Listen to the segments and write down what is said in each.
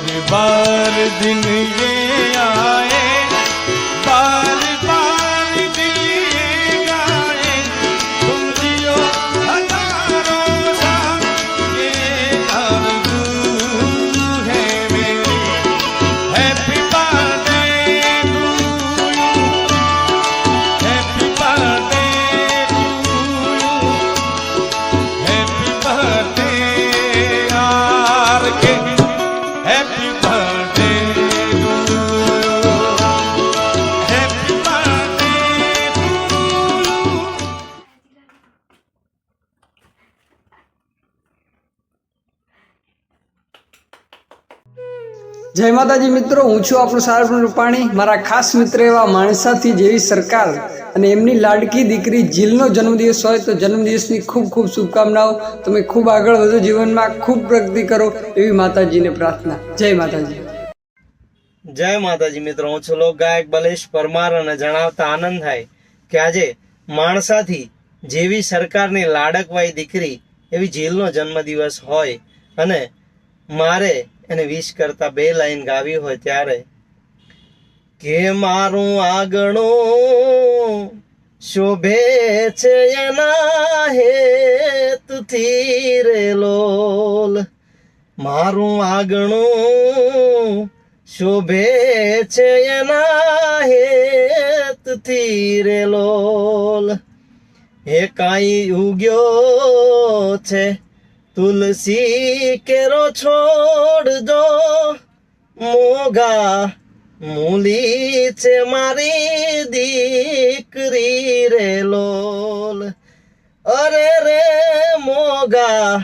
बार बार दिन ये જય માતાજી મિત્રો, હું છું આપણું સારપુર રૂપાણી. મારા ખાસ મિત્ર એવા માણસાથી જેવી સરકાર અને એમની લાડકી દીકરી જીલનો જન્મદિવસ હોય તો જન્મદિવસની ખૂબ ખૂબ શુભકામનાઓ. તમે ખૂબ આગળ વધો જીવનમાં, ખૂબ પ્રગતિ કરો એવી માતાજીને પ્રાર્થના. જય માતાજી. જય માતાજી મિત્રો, હું છું લોક ગાયક બલેશ પરમાર અને જણાવતા આનંદ થાય કે આજે માણસાથી જેવી સરકારની લાડકવાઈ દીકરી એવી જેલનો જન્મદિવસ હોય અને મારે એને વિશ કરતા બે લાઈન ગાવી હોય ત્યારે, કે મારું આગણું શોભે છે એના હેતુથી રે લોલ. મારું આગણું શોભે છે એના હેતુથી રે લોલ. હે કાંઈ ઉગ્યો છે તુલસી કેરો છોડજો, મોગા મૂલી છે મારી દીકરી રે લોલ. અરે રે, મોગા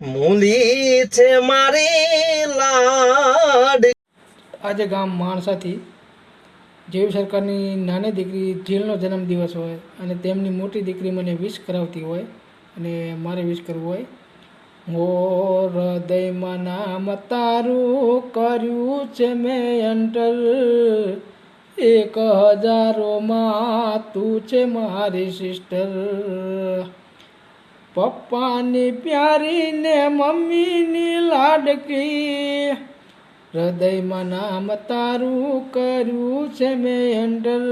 મૂલી છે મારી લાડ. આજે ગામ માણસાથી જેવી સરકારની નાની દીકરી જીલનો જન્મદિવસ હોય અને તેમની મોટી દીકરી મને વિશ કરાવતી હોય અને મારે વિશ કરવું હોય હો હૃદયમાં નામ તારું કર્યું છે મેં એન્ટર એક હજારોમાં તું છે મારી સિસ્ટર પપ્પાની પ્યારી ને મમ્મીની લાડકી. હૃદયમાં નામ તારું કર્યું છે મેં એન્ટર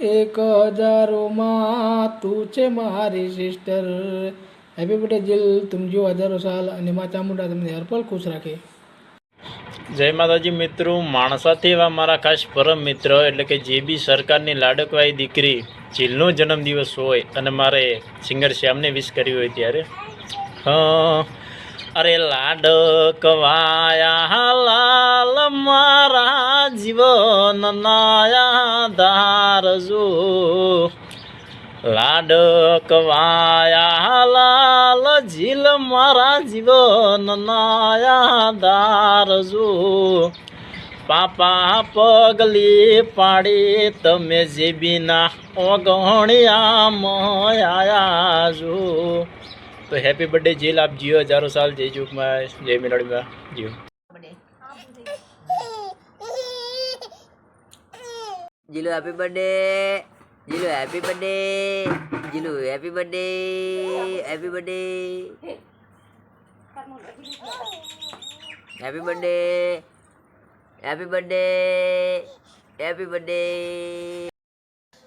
એક હજારોમાં તું છે મારી સિસ્ટર હેપી બર્થડે જીલ તુમ જો હજારો સાલ અને મા ચામુંડા તમને હરપલ ખુશ રાખે. જય માતાજી મિત્રો માણસાથી એવા મારા ખાસ પરમ મિત્ર, એટલે કે જે બી સરકારની લાડકવાઈ દીકરી, જીલનો જન્મદિવસ હોય અને મારે સિંગર શ્યામને વિશ કરી હોય ત્યારે. હા, અરે લાડકવાયા લાલ મારા જીવન નાયા ધારજો લાડકવાયા લાલ ઝીલ મારા જીવન નાયા દારજો પાપા પગલી પાડી તમે જે બિના ઓગણ્યા મયા તો હેપી બર્થડે જીલ, આપ જીઓ, હજારો સાલ, જય જુગમાં જય મિલાડીમાં જીઓ. જીલો happy birthday Jilu happy birthday Jilu happy birthday happy birthday happy birthday happy birthday happy birthday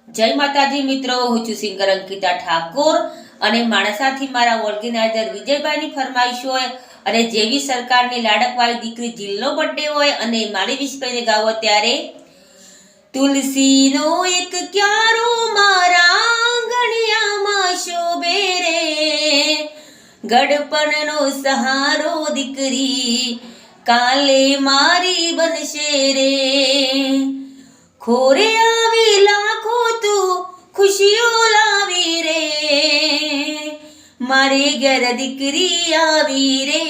જય માતાજી, મિત્રો. હું છું સિંગર અંકિતા ઠાકોર અને માણસાથી મારા ઓર્ગેનાઇઝર વિજયભાઈની ફરમાઈશ હોય અને જેવી સરકારની લાડકવાળી દીકરી જિલ્લો બર્થડે હોય અને મારી વિશ્વને ગાવો ત્યારે તુલસીનો એક ક્યારો મારા આંગણિયામાં શોભે રે. ગડપણનો સહારો દીકરી કાલે મારી બનશે રે. ખોરે આવી લાખો તું ખુશીઓ લાવી રે. મારે ઘેર દીકરી આવી રે.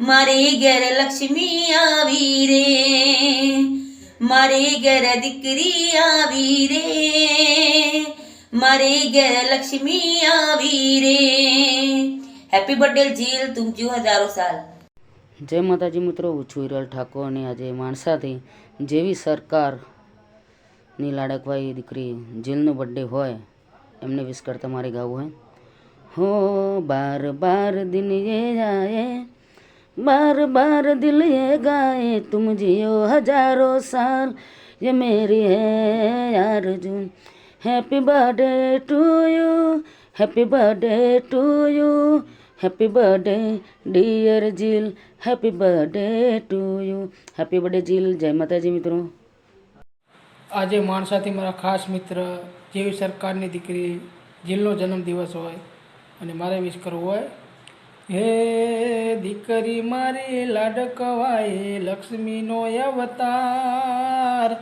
મારે ઘેર લક્ષ્મી આવી રે. મારે ઘર દીકરી આવી રે. મારે ઘર લક્ષ્મી આવી રે. હેપી બર્થડે જીલ તું જીવ હજારો સાલ. જય માતાજી મિત્રો, હું છું હિરલ ઠાકોર અને આજે માણસાથી જેવી સરકારની લાડકવાઈ દીકરી જીલનો બર્થડે હોય, એમને વિશ મારે ગાવું હોય. હો, બાર બાર દિન એ જાય. बार बार दिल ये गाए तुम जियो हजारों साल ये मेरी है आरज़ू happy birthday to you happy birthday to you happy birthday dear Jil happy birthday to you happy birthday Jil जय माता जी मित्रों આજે માણસાથી મારા ખાસ મિત્ર જેવી સરકારની દીકરી જીલનો જન્મદિવસ હોય અને મારે વિશ કરવું હોય હે દીકરી મારી લાડકવાય લક્ષ્મીનો અવતાર.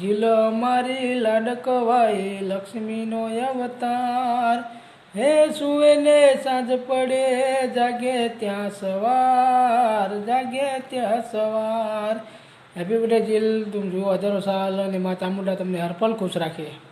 જીલ મારી લાડકવાય લક્ષ્મીનો અવતાર. હે સુવે ને સાંજ પડે, જાગે ત્યાં સવાર, જાગે ત્યાં સવાર. Happy birthday Jil. તું જુઓ હજારો સાલ અને મા ચામુંડા તમને હરપલ ખુશ રાખે.